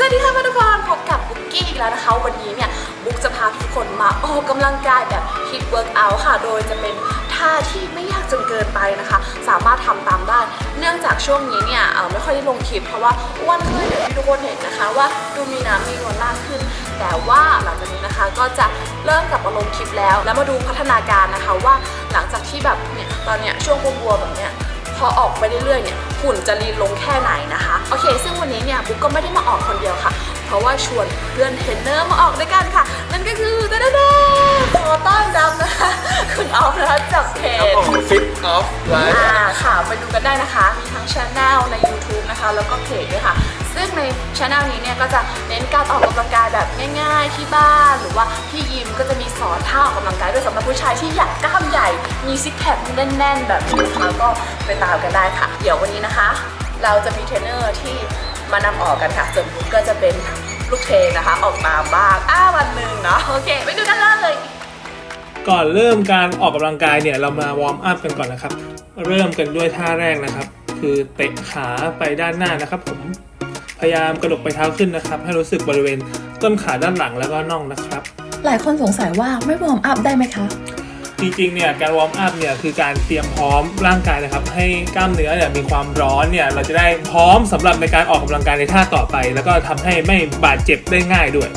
สวัสดีค่ะทุกคนพบกับบุ๊กกี้อีกแล้วนะคะ วันนี้เนี่ยบุ๊กจะพาทุกคนมาออกกำลังกายแบบฮิตเวิร์กอัลค่ะ โดยจะเป็นท่าที่ไม่ยากจนเกินไปนะคะ สามารถทำตามได้ เนื่องจากช่วงนี้เนี่ยไม่ค่อยได้ลงคลิปเพราะว่าอ้วนขึ้นอย่างที่ทุกคนเห็นนะคะ ว่าดูมีน้ำมีนวลมากขึ้น แต่ว่าหลังจากนี้นะคะก็จะเริ่มกลับมาลงคลิปแล้ว แล้วมาดูพัฒนาการนะคะว่าหลังจากที่แบบเนี่ยตอนเนี้ยช่วงบวมๆแบบเนี้ย พอออกไปเรื่อยๆเนี่ยหุ่นจะลีนลงแค่ไหนนะคะโอเค ซึ่งวันนี้เนี่ยบุ๊กก็ไม่ได้มาออกคนเดียวค่ะ เพราะว่าชวนเพื่อนเทรนเนอร์มาออกด้วยกันค่ะ นั่นก็คือตาดาดาขอต้อนรับนะคะคุณออฟนะคะจากเพครับจผมฟิตออฟไลฟ์อ่าค่ะไปดูกันได้นะคะ มีทั้งช anel ใน YouTube นะคะ แล้วก็เพจด้วยค่ะ ซึ่งในช anel นี้เนี่ยก็จะเน้นการออกกำลังกายแบบง่าย ๆ ที่บ้านหรือว่าที่ยิมก็จะมีสอนท่าออกกำลังกายด้วยสำหรับผู้ชายที่อยากกล้ามใหญ่ มีซิกแพคแน่น ๆ แบบนี้นะคะก็ไปตามกันได้ค่ะ เดี๋ยววันนี้นะคะ เราจะมีเทรนเนอร์ที่มานำออกกันค่ะส่วนบุ๊กก็จะเป็นลูกเทนนะคะ ออกตามบ้างอ้าวันหนึ่งเนาะโอเค ไปดูกันเลย ก่อนเริ่มการออกกำลังกายเนี่ยเรามาวอร์มอัพกันก่อนนะครับ เริ่มกันด้วยท่าแรกนะครับ คือเตะขาไปด้านหน้านะครับผม พยายามกระดกไปเท้าขึ้นนะครับ ให้รู้สึกบริเวณต้นขาด้านหลังแล้วก็น่องนะครับ หลายคนสงสัยว่าไม่วอร์มอัพได้ไหมคะ จริงๆเนี่ยการวอร์มอัพเนี่ยคือการเตรียมพร้อมร่างกายนะครับ ให้กล้ามเนื้อเนี่ยมีความร้อนเนี่ยเราจะได้พร้อมสำหรับในการออกกำลังกายในท่าต่อไป แล้วก็ทำให้ไม่บาดเจ็บได้ง่ายด้วย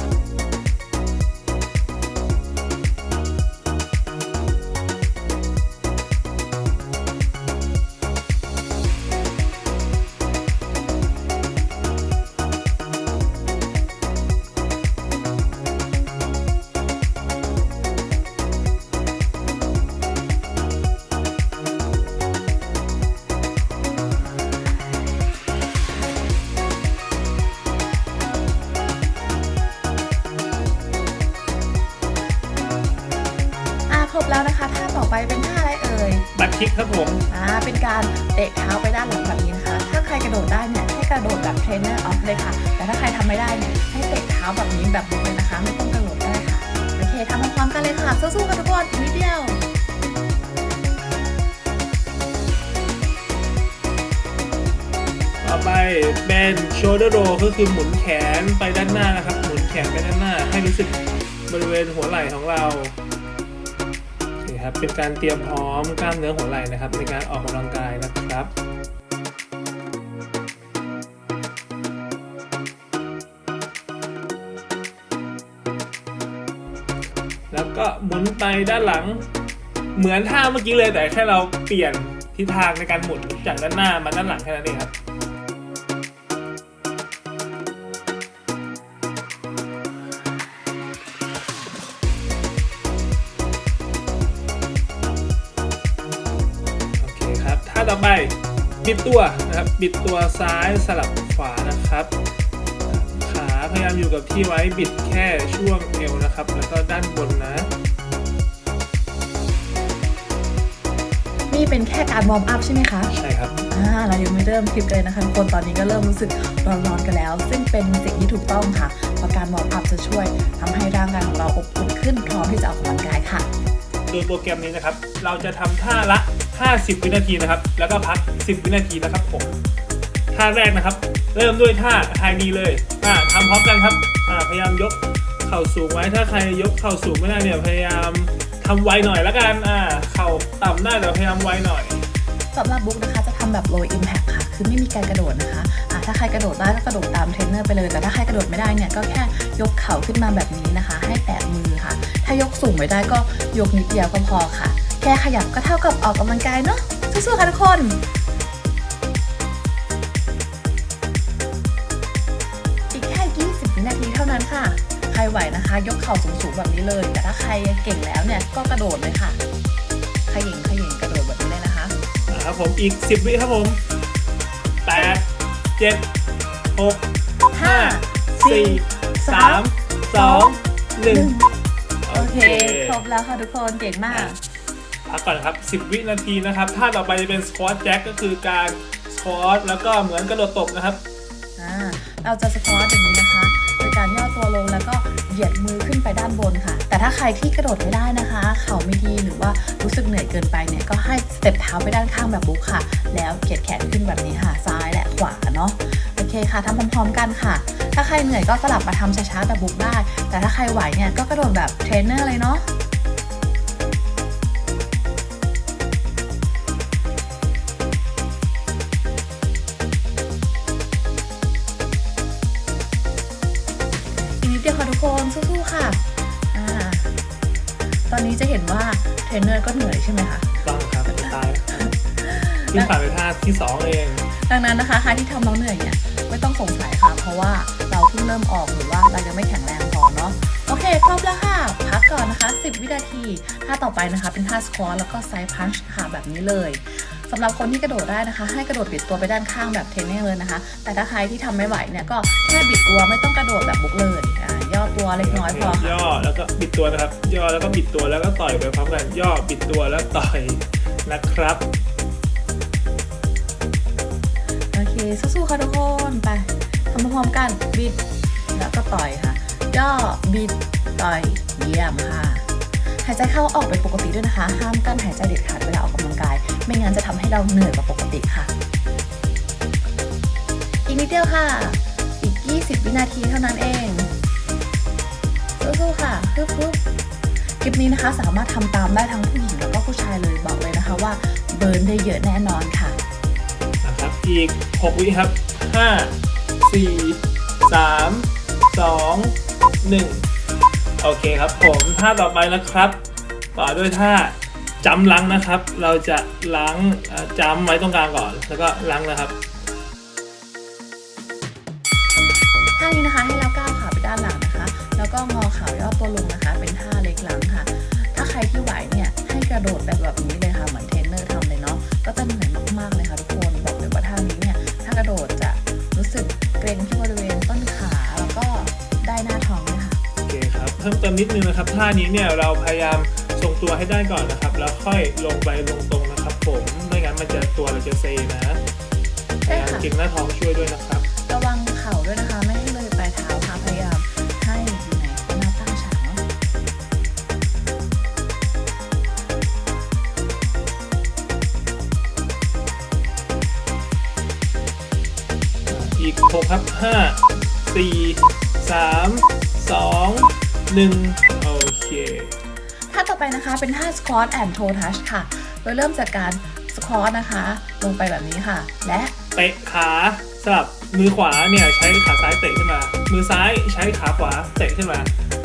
เลยค่ะ สู้ๆกันทุกคนอีกนิดเดียวต่อไปเป็น shoulder roll ก็คือหมุนแขนไปด้านหน้านะครับ หมุนแขนไปด้านหน้า ให้รู้สึกบริเวณหัวไหล่ของเราครับเป็นการเตรียมพร้อมกล้ามเนื้อหัวไหล่นะครับ ในการออกกำลังกายนะครับ ก็หมุนไปด้านหลัง เหมือนท่าเมื่อกี้เลยแต่แค่เราเปลี่ยนทิศทางในการหมุนจากด้านหน้ามาด้านหลังแค่นั้นเองครับโอเคครับท่าต่อไปบิดตัวนะครับบิดตัวซ้ายสลับขวานะครับขาพยายามอยู่กับที่ไว้บิดแค่ช่วงเอวนะครับ แล้วก็ด้านบนนะ นี่เป็นแค่การวอร์มอัพใช่ไหมคะ ใช่ครับ อ่าเรายังไม่เริ่มคลิปเลยนะคะทุกคนตอนนี้ก็เริ่มรู้สึกร้อนๆกันแล้ว ซึ่งเป็นสิ่งที่ถูกต้องค่ะ เพราะการวอร์มอัพจะช่วยทำให้ร่างกายของเราอบอุ่นขึ้นพร้อมที่จะออกกำลังกายค่ะ โดยโปรแกรมนี้นะครับ เราจะทำท่าละ 50 วินาทีนะครับ แล้วก็พัก 10 วินาทีนะครับผม ท่าแรกนะครับ เริ่มด้วยท่าไฮนีเลย อ่าทำพร้อมกันครับ อ่าพยายามยกเข่าสูงไว้ ถ้าใครยกเข่าสูงไม่ได้เนี่ยพยายามทำไวหน่อยละกันอ่าเข่าต่ำได้แต่พยายามไวหน่อยสำหรับบุ๊กนะคะจะทำแบบ low impact ค่ะ คือไม่มีการกระโดดนะคะอะถ้าใครกระโดดได้ก็กระโดดตามเทรนเนอร์ไปเลย แต่ถ้าใครกระโดดไม่ได้เนี่ยก็แค่ยกเข่าขึ้นมาแบบนี้นะคะ ให้แตะมือค่ะ ถ้ายกสูงไม่ได้ก็ยกนิดเดียวก็พอค่ะ แค่ขยับก็เท่ากับออกกำลังกายเนาะสู้ๆค่ะทุกคน ยกเข่าสูงๆแบบนี้เลย แต่ถ้าใครเก่งแล้วเนี่ยก็กระโดดเลยค่ะขยิงขยิงกระโดดแบบนี้เลยนะคะอ่าครับผมอีก 10 วิครับผม 8 7 6ห้า5 4 3 2 1 โอเค ครบแล้วค่ะทุกคนเก่งมากพักก่อนนะครับ 10 วินาทีนะครับท่าต่อไปจะเป็นสควอตแจ็คก็คือการสควอตแล้วก็เหมือนกระโดดตบนะครับ อ่าเราจะสควอตอย่างนี้นะคะโดยการย่อตัวลงแล้วก็เห ยียดมือขึ้นไปด้านบนค่ะ แต่ถ้าใครที่กระโดดไม่ได้นะคะ เข่าไม่ดีหรือว่ารู้สึกเหนื่อยเกินไปเนี่ยก็ให้สเต็ปเท้าไปด้านข้างแบบบุ๊คค่ะ แล้วเกียดแขนขึ้นแบบนี้ค่ะ ซ้ายและขวาเนาะโอเคเคค่ะทำพร้อมๆกันค่ะ ถ้าใครเหนื่อยก็สลับมาทำช้าๆแบบบุกได้ แต่ถ้าใครไหวเนี่ยก็กระโดดแบบเทรนเนอร์เลยเนาะ ค่ะทุกคนสู้ๆค่ะอ่าตอนนี้จะเห็นว่าเทรนเนอร์ก็เหนื่อยใช่ไหมคะต้องครับจะตายแล้วเพิ่งผ่านไปท่าที่สองเอง ดังนั้นนะคะใครที่ทำแล้วเหนื่อยเนี่ยไม่ต้องสงสัยค่ะ เพราะว่าเราเพิ่งเริ่มออกหรือว่าเรายังไม่แข็งแรงพอเนาะโอเค ครบแล้วค่ะ พักก่อนนะคะ 10 วินาทีท่าต่อไปนะคะ เป็นท่าสควอตแล้วก็ไซด์พันช์ค่ะแบบนี้เลย สำหรับคนที่กระโดดได้นะคะ ให้กระโดดบิดตัวไปด้านข้างแบบเทรนเนอร์เลยนะคะ แต่ถ้าใครที่ทำไม่ไหวเนี่ยก็แค่บิดตัวไม่ต้องกระโดดแบบบุกเลยอ่าย่อตัวเล็กน้อยพอค่ะย่อแล้วก็บิดตัวนะครับ ย่อแล้วก็บิดตัวแล้วก็ต่อยไปพร้อมกันย่อบิดตัวแล้วต่อยนะครับโอเคสู้ๆค่ะทุกคนไปทำพร้อมๆกันบิดแล้วก็ต่อยค่ะ ย่อบิดต่อยเยี่ยมค่ะ หายใจเข้าออกเป็นปกติด้วยนะคะ ห้ามกั้นหายใจเด็ดขาดเวลาออกกำลังกาย ไม่งั้นจะทำให้เราเหนื่อยกว่าปกติค่ะ อีกนิดเดียวค่ะ อีก 20 วินาทีเท่านั้นเองสู้ๆค่ะฮึบฮึบคลิปนี้นะคะสามารถทำตามได้ทั้งผู้หญิงแล้วก็ผู้ชายเลยบอกเลยนะคะว่าเบิร์นได้เยอะแน่นอนค่ะนะครับอีก 6 วิครับ 5 4 3 2 1 โอเคครับผมท่าต่อไปนะครับ ต่อด้วยท่า จำลังนะครับ เราจะล้างเอ่อจำไว้ตรงกลางก่อน แล้วก็ล้างนะครับท่านี้นะคะให้เราก้าวขาไปด้านหลังนะคะ แล้วก็งอขาย่อตัวลงนะคะ เป็นท่าเล็กหลังค่ะ ถ้าใครที่ไหวเนี่ยให้กระโดดแบบแบบนี้เลยค่ะเหมือนเทรนเนอร์ทำเลยเนาะก็จะเหนื่อยมากๆเลยค่ะทุกคนบอกเลยว่าท่านี้เนี่ยถ้ากระโดดจะรู้สึกเกร็งที่บริเวณต้นขาแล้วก็ได้หน้าท้องด้วยค่ะโอเคครับเพิ่มเติมนิดนึงนะครับท่านี้เนี่ยเราพยายามทรง ตัวให้ได้ก่อนนะครับ แล้วค่อยลงไปลงตรงนะครับ ผมไม่งั้นมันจะตัวเราจะเซนะพใช่ยายามค่ะเก่งหน้าท้องช่วยด้วยนะครับ ระวังเข่าด้วยนะคะ ไม่ให้เลยปลายเท้าค่ะพยายามให้อยู่ในหน้าตั้งฉากเนาะอีก6ครับ5 4 3 2 1โอเค ท่าต่อไปนะคะเป็นท่า squat and toe touch ค่ะ โดยเริ่มจากการ squat นะคะ ลงไปแบบนี้ค่ะ และเตะขาสลับมือขวาเนี่ยใช้ขาซ้ายเตะขึ้นมา มือซ้ายใช้ขาขวาเตะขึ้นมา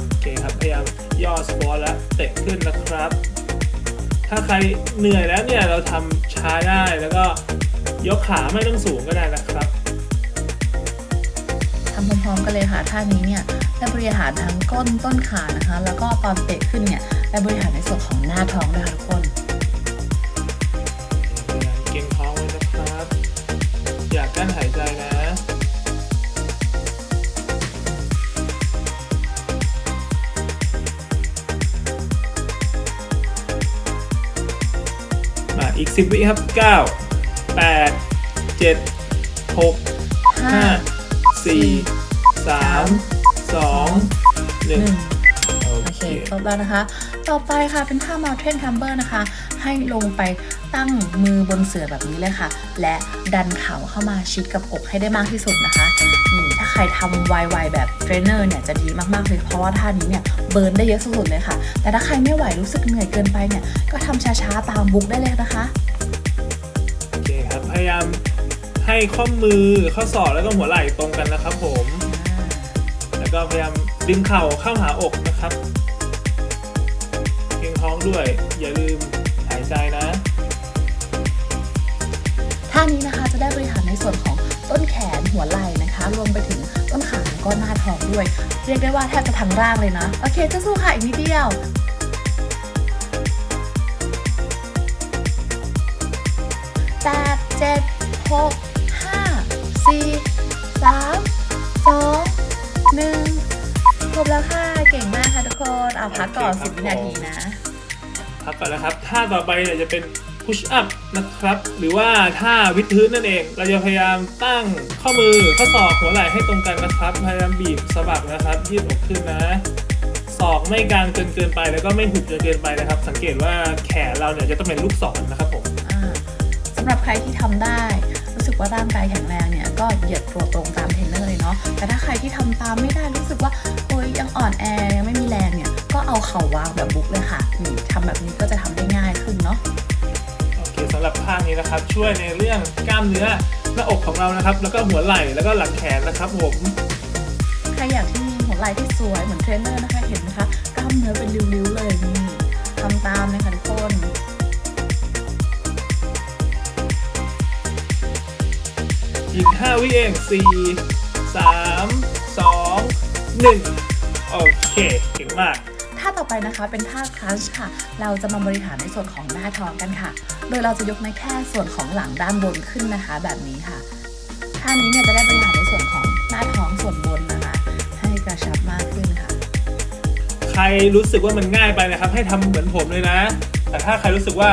โอเคครับ พยายามย่อสปอร์แล้วเตะขึ้นนะครับ ถ้าใครเหนื่อยแล้วเนี่ยเราทำช้าได้แล้วก็ยกขาไม่ต้องสูงก็ได้นะครับทำพร้อมๆกันเลยค่ะท่านี้เนี่ยได้บริหารทั้งก้นต้นขานะคะ แล้วก็ตอนเตะขึ้นเนี่ย ได้บริหารในส่วนของหน้าท้องด้วยค่ะทุกคนพยายามเก่งท้องไว้นะครับ อย่ากั้นหายใจนะมาอีก 10 วิครับ 9 8 7 6 5 4 3 2หนึ่ง1โอโอเคเค ครบแล้วนะคะ ต่อไปค่ะเป็นท่า mountain climber นะคะ ให้ลงไปตั้งมือบนเสื่อแบบนี้เลยค่ะ และดันเข่าเข้ามาชิดกับอกให้ได้มากที่สุดนะคะนี่ถ้าใครทำไวๆแบบเทรนเนอร์เนี่ยจะดีมากๆเลยเพราะว่าท่านี้เนี่ยเบิร์นได้เยอะสุดเลยค่ะ แต่ถ้าใครไม่ไหวรู้สึกเหนื่อยเกินไปเนี่ยก็ทำช้าๆตามบุ๊กได้เลยนะคะโอเคครับพยายามให้ข้อมือข้อศอกแล้วก็หัวไหล่ตรงกันนะครับผม แล้วก็พยายามดึงเข่าเข้าหาอกนะครับ ด้วย อย่าลืมหายใจนะ ท่านี้นะคะจะได้บริหารในส่วนของต้นแขนหัวไหล่นะคะ รวมไปถึงต้นขาแล้วก็หน้าท้องด้วย เรียกได้ว่าแทบจะทั้งร่างเลยนะ โอเคจะสู้ค่ะอีกนิดเดียวแปดเจ็ดหกห้าสี่สามสองหนึ่งครบแล้วค่ะ เก่งมากค่ะทุกคน เอาพักก่อนโอเคครับ10วินาทีนะ พักก่อนนะครับท่าต่อไปเนี่ยจะเป็น push up นะครับ หรือว่าท่าวิดพื้นนั่นเอง เราจะพยายามตั้งข้อมือข้อศอกหัวไหล่ให้ตรงกันนะครับ พยายามบีบสะบักนะครับยืดอกขึ้นนะศอกไม่กลางจนเกินไปแล้วก็ไม่หุบจนเกินไปนะครับ สังเกตว่าแขนเราเนี่ยจะต้องเป็นลูกศรนะครับผมอ่าสำหรับใครที่ทำได้ รู้สึกว่าร่างกายแข็งแรงเนี่ยก็เหยียดตัวตรงตามเทรนเนอร์เลยเนาะแต่ถ้าใครที่ทำตามไม่ได้รู้สึกว่าโอ้ยยังอ่อนแอยังไม่มีแรงเนี่ย ก็เอาเข่าวางแบบบุ๊กเลยค่ะนี่ทำแบบนี้ก็จะทำได้ง่ายขึ้นเนาะโอเคสำหรับท่านี้นะครับ ช่วยในเรื่องกล้ามเนื้อหน้าอกของเรานะครับ แล้วก็หัวไหล่แล้วก็หลังแขนนะครับผมใครอยากที่มีหัวไหล่ที่สวยเหมือนเทรนเนอร์นะคะเห็นไหมคะกล้ามเนื้อเป็นริ้วๆเลยนี่ทำตามเลยค่ะทุกคนอีก5วิเอง4 3 2 1 โอเคเก่งมากท่า ต่อไปนะคะเป็นท่าครันช์ค่ะ เราจะมาบริหารในส่วนของหน้าท้องกันค่ะ โดยเราจะยกในแค่ส่วนของหลังด้านบนขึ้นนะคะ แบบนี้ค่ะ ท่านี้เนี่ยจะได้บริหารในส่วนของหน้าท้องส่วนบนนะคะ ให้กระชับมากขึ้นค่ะ ใครรู้สึกว่ามันง่ายไปนะครับ ให้ทำเหมือนผมเลยนะ แต่ถ้าใครรู้สึกว่า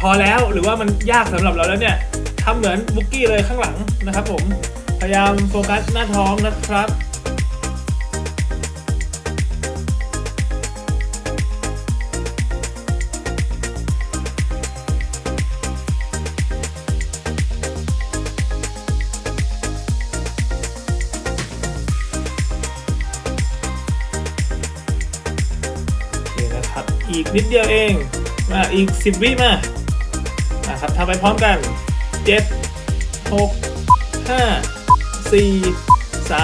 พอแล้วหรือว่ามันยากสำหรับเราแล้วเนี่ยทำเหมือนบุกกี้เลยข้างหลังนะครับ ผม พยายามโฟกัสหน้าท้องนะครับ นะครับอีกนิดเดียวเอง มาอีก 10 วิมาอะครับทำไปพร้อมกัน 7 6 5 4 3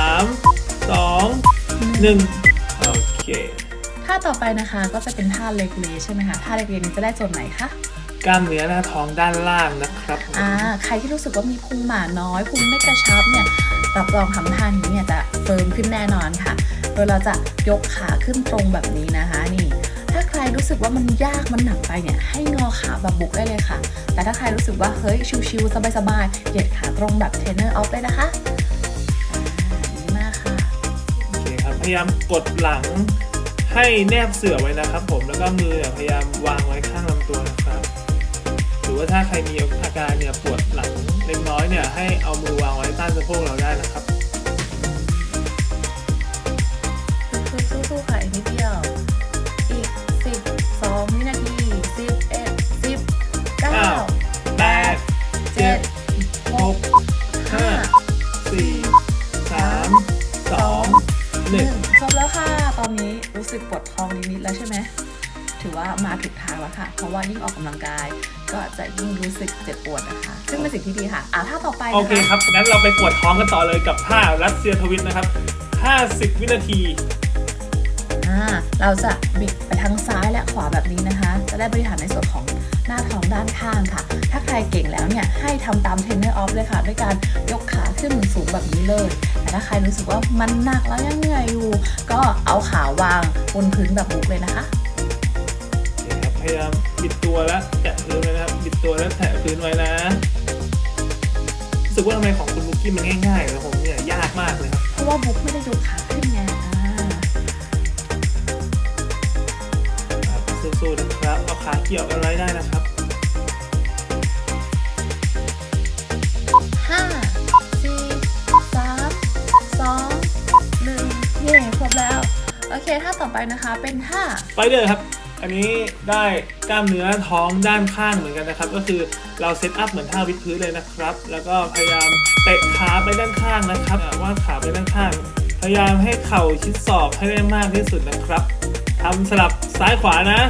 2 1 โอเคท่าต่อไปนะคะก็จะเป็นท่าเล็กเลใช่ไหมคะท่าเล็กเลนี้จะได้ส่วนไหนคะกล้ามเนื้อหน้าท้องด้านล่างนะครับผมอ่าใครที่รู้สึกว่ามีพุงหมาน้อยพุงไม่กระชับเนี่ยรับรองทำท่านี้เนี่ยจะเฟิร์มขึ้นแน่นอนค่ะ โดยเราจะยกขาขึ้นตรงแบบนี้นะคะนี่ถ้าใค รรู้สึกว่ามันยากมันหนักไปเนี่ยให้งอขาแบบบุกได้เลยค่ะ แต่ถ้าใครรู้สึกว่าเฮ้ยชิวๆสบายๆเหยียดขาตรงแบบเทรนเนอร์ออฟเลยนะคะดีมากค่ะโอเคครับพยายามกดหลังให้แนบเสื่อไว้นะครับ ผมแล้วก็มือพยายามวางไว้ข้างลำตัวนะครับ หรือว่าถ้าใครมีอาการเนี่ยปวดหลังเล็กน้อยเนี่ยให้เอามือวางไว้ใต้สะโพกเราได้นะครับ รู้สึกปวดท้องนิดๆแล้วใช่ไหมถือว่ามาถูกทางแล้วค่ะ เพราะว่ายิ่งออกกำลังกาย ก็จะยิ่งรู้สึกเจ็บปวดนะคะ ซึ่งเป็นสิ่งที่ดีค่ะ อ่าถ้าต่อไปโอนะเคคะครับงั้นเราไปปวดท้องกันต่อเลยกับท่ารัสเซียทวิตนะครับ 50 วินาทีอ่าเราจะบิดไปทั้งซ้ายและขวาแบบนี้นะคะ จะได้บริหารในส่วนของ หน้าท้องด้านข้างค่ะ ถ้าใครเก่งแล้วเนี่ย ให้ทำตามเทรนเนอร์ออฟเลยค่ะ ด้วยการยกขาขึ้นสูงแบบนี้เลย แต่ถ้าใครรู้สึกว่ามันหนักแล้วยังเหนื่อยอยู่ ก็เอาขาวางบนพื้นแบบบุกเลยนะคะโอเคครับพยายามบิดตัวแล้วแตะพื้นไว้นะครับบิดตัวแล้วแตะพื้นไว้นะรู้สึกว่าทำไมของคุณบุกกี้มันง่ายๆแต่ผมเนี่ยยากมากเลยครับเพราะว่าบุกไม่ได้ยกขาขึ้นไงอ่าครับสู้ๆนะครับเอาขาเกี่ยวกันไว้ได้นะครับ ต่อไปนะคะเป็นท่าไปเลยครับ อันนี้ได้กล้ามเนื้อท้องด้านข้างเหมือนกันนะครับ ก็คือเราเซตอัพเหมือนท่าวิดพื้นเลยนะครับ แล้วก็พยายามเตะขาไปด้านข้างนะครับอ่าวาดขาไปด้านข้าง พยายามให้เข่าชิดศอกให้ได้มากที่สุดนะครับทำสลับซ้ายขวานะ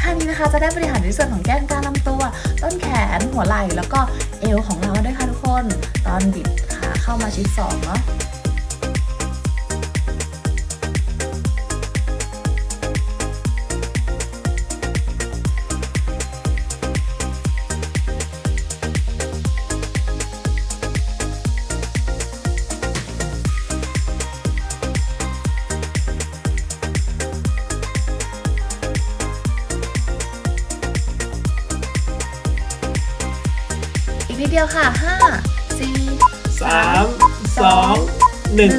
ท่านี้นะคะจะได้บริหารในส่วนของแกนกลางลำตัว ต้นแขนหัวไหล่แล้วก็เอวของเราด้วยค่ะทุกคน ตอนบิดขาเข้ามาชิดศอกเนาะ นิดเดียวค่ะห้าสี่สามสองหนึ่ง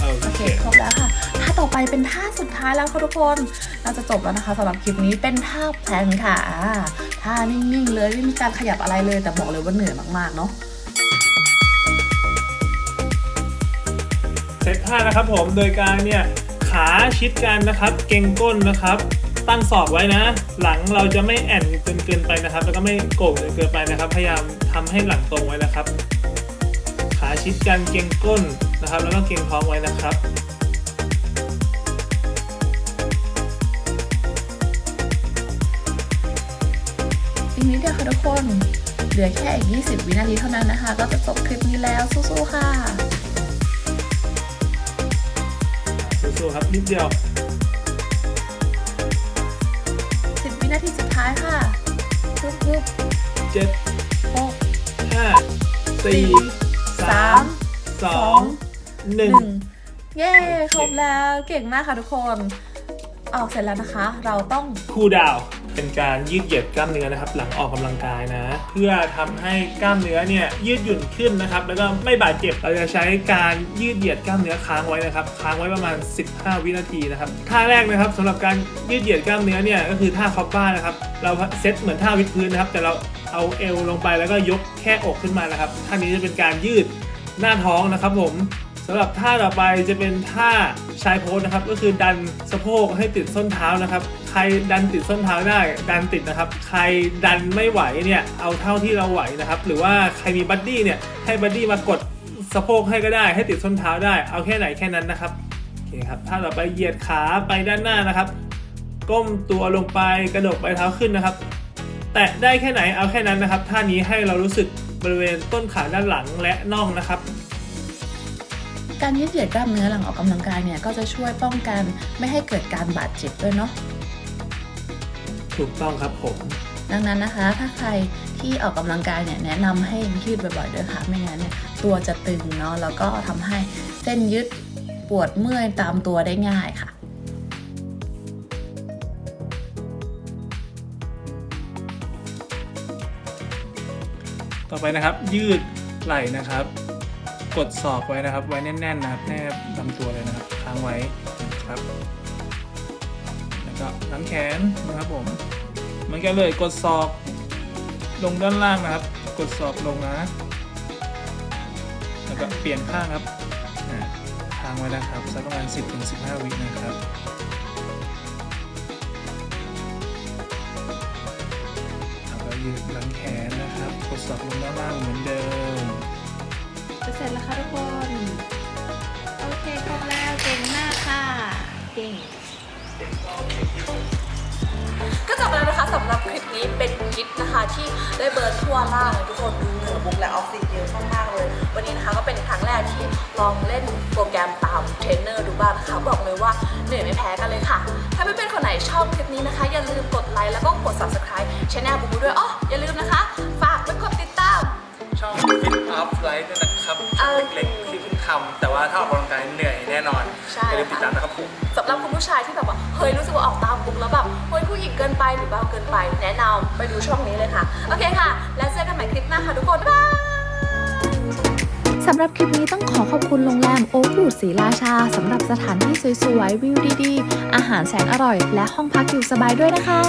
โอโอเคเคครบแล้วค่ะท่าต่อไปเป็นท่าสุดท้ายแล้วค่ะทุกคนเราจะจบแล้วนะคะสำหรับคลิปนี้เป็นท่าแพลงค่ะอ่าท่านิ่งๆเลยไม่มีการขยับอะไรเลยแต่บอกเลยว่าเหนื่อยมากๆเนาะเซตท่านะครับผมโดยการเนี่ยขาชิดกันนะครับ เก่งก้นนะครับตั้งศอกไว้นะ หลังเราจะไม่แอนจนเกินไปนะครับ แล้วก็ไม่โก่งจนเกินไปนะครับ พยายาม ทำให้หลังตรงไว้นะครับ ขาชิดชิดกันเกรงก้นนะครับ แล้วก็เกรงท้องไว้นะครับอีกนิดเดียวค่ะทุกคน เหลือแค่อีก 20 วินาทีเท่านั้นนะคะ ก็จะจบคลิปนี้แล้วสู้ๆค่ะสู้ๆครับนิดเดียว 10 วินาทีสุดท้ายค่ะปุ๊บปุ๊บเจ็ดหกห้า สี่สาสามมสองหนึ่งหนึ่งเย้ครบแล้วเก่งมากค่ะทุกคน ออกเสร็จแล้วนะคะ เราต้องคูลดาวน์เป็นการยืดเหยียดกล้ามเนื้อนะครับ หลังออกกำลังกายนะ เพื่อทำให้กล้ามเนื้อเนี่ยยืดหยุ่นขึ้นนะครับ แล้วก็ไม่บาดเจ็บเราจะใช้การยืดเหยียดกล้ามเนื้อค้างไว้นะครับ ค้างไว้ประมาณ 15 วินาทีนะครับท่าแรกนะครับสำหรับการยืดเหยียดกล้ามเนื้อเนี่ยก็คือท่าคอปบ้านะครับ เราเซตเหมือนท่าวิดพื้นนะครับ แต่เรา เอาเอวลงไปแล้วก็ยกแค่อกขึ้นมานะครับ ท่านี้จะเป็นการยืดหน้าท้องนะครับผมสำหรับท่าต่อไปจะเป็นท่าชายโพสนะครับ ก็คือดันสะโพกให้ติดส้นเท้านะครับ ใครดันติดส้นเท้าได้ดันติดนะครับ ใครดันไม่ไหวเนี่ยเอาเท่าที่เราไหวนะครับ หรือว่าใครมีบัดดี้เนี่ยให้บัดดี้มากดสะโพกให้ก็ได้ให้ติดส้นเท้าได้ เอาแค่ไหนแค่นั้นนะครับโอเคครับท่าต่อไปเหยียดขาไปด้านหน้านะครับ ก้มตัวลงไปกระดกไปเท้าขึ้นนะครับ แตะได้แค่ไหนเอาแค่นั้นนะครับท่านี้ให้เรารู้สึกบริเวณต้นขาด้านหลังและน่องนะครับ การยืดเหยียดกล้ามเนื้อหลังออกกำลังกายเนี่ยก็จะช่วยป้องกันไม่ให้เกิดการบาดเจ็บด้วยเนาะถูกต้องครับผมดังนั้นนะคะ ถ้าใครที่ออกกำลังกายเนี่ยแนะนำให้ยืดบ่อยๆด้วยค่ะ ไม่งั้นเนี่ยตัวจะตึงเนาะแล้วก็ทำให้เส้นยึดปวดเมื่อยตามตัวได้ง่ายค่ะ ต่อไปนะครับ ยืดไหล่นะครับ กดศอกไว้นะครับ ไว้แน่นๆนะครับแนบลำตัวเลยนะครับค้างไว้ครับ แล้วก็หลังแขนนะครับผมเหมือนกันเลยกดศอกลงด้านล่างนะครับ กดศอกลงนะ แล้วก็เปลี่ยนข้างครับค้างไว้นะครับสักประมาณ 10-15 วินะครับ ยืดหลังแขนนะครับกดศอกลงด้านล่างเหมือนเดิมจะเสร็จแล้วค่ะทุกคน โอเคครบแล้วเก่งมากค่ะ เก่งก็จบแล้วนะคะสำหรับคลิปนี้เป็นคลิปนะคะ ที่ได้เบิร์นทั่วหน้าเลยทุกคนดูเหงื่อบุกและออกซิเจนเยอะมากๆเลย วันนี้นะคะก็เป็นครั้งแรกที่ลองเล่นโปรแกรมตามเทรนเนอร์ดูบ้างนะคะบอกเลยว่าเหนื่อยไม่แพ้กันเลยค่ะ ถ้าเพื่อนๆคนไหนชอบคลิปนี้นะคะ อย่าลืมกดไลค์แล้วก็กด subscribe ช่องบุกด้วยอ๋ออย่าลืมนะคะ ฝากไว้กดติดตาม ช่อง Fit Up Life ด้วยนะครับเออเล็กๆที่เพิ่งทำแต่ว่าถ้าออกกำลังกายเหนื่อยแน่นอนใช่ อย่าลืมติดตามนะครับผมสำหรับคุณผู้ชายที่แบบว่าเฮ้ยรู้สึกว่าออกตามบุ๊กแล้วแบบเฮ้ยผู้หญิงเกินไปหรือเบาเกินไป แนะนำไปดูช่องนี้เลยค่ะ โอเคค่ะ แล้วเจอกันใหม่คลิปหน้าค่ะทุกคนบ๊ายบาย สำหรับคลิปนี้ต้องขอขอบคุณโรงแรมโอ๊คบูดศรีราชาสำหรับสถานที่สวยๆ วิวดีๆ อาหารแสนอร่อย และห้องพักอยู่สบายด้วยนะคะ